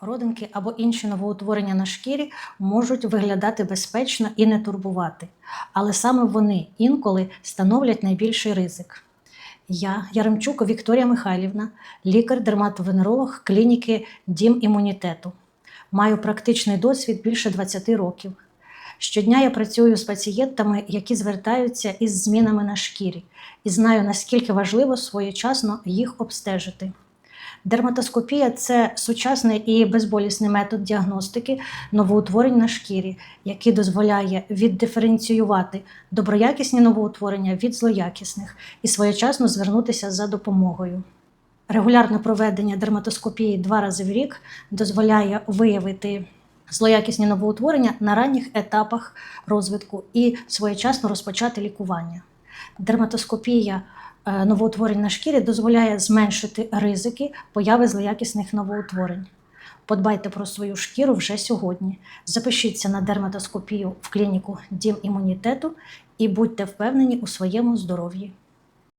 Родинки або інші новоутворення на шкірі можуть виглядати безпечно і не турбувати, але саме вони інколи становлять найбільший ризик. Я, Яремчук Вікторія Михайлівна, лікар-дерматовенеролог клініки Дім імунітету. Маю практичний досвід більше 20 років. Щодня я працюю з пацієнтами, які звертаються із змінами на шкірі, і знаю, наскільки важливо своєчасно їх обстежити. Дерматоскопія це сучасний і безболісний метод діагностики новоутворень на шкірі, який дозволяє віддиференціювати доброякісні новоутворення від злоякісних і своєчасно звернутися за допомогою. Регулярне проведення дерматоскопії два рази в рік дозволяє виявити злоякісні новоутворення на ранніх етапах розвитку і своєчасно розпочати лікування. Дерматоскопія е, новоутворень на шкірі дозволяє зменшити ризики появи злоякісних новоутворень. Подбайте про свою шкіру вже сьогодні. Запишіться на дерматоскопію в клініку Дім імунітету і будьте впевнені у своєму здоров'ї.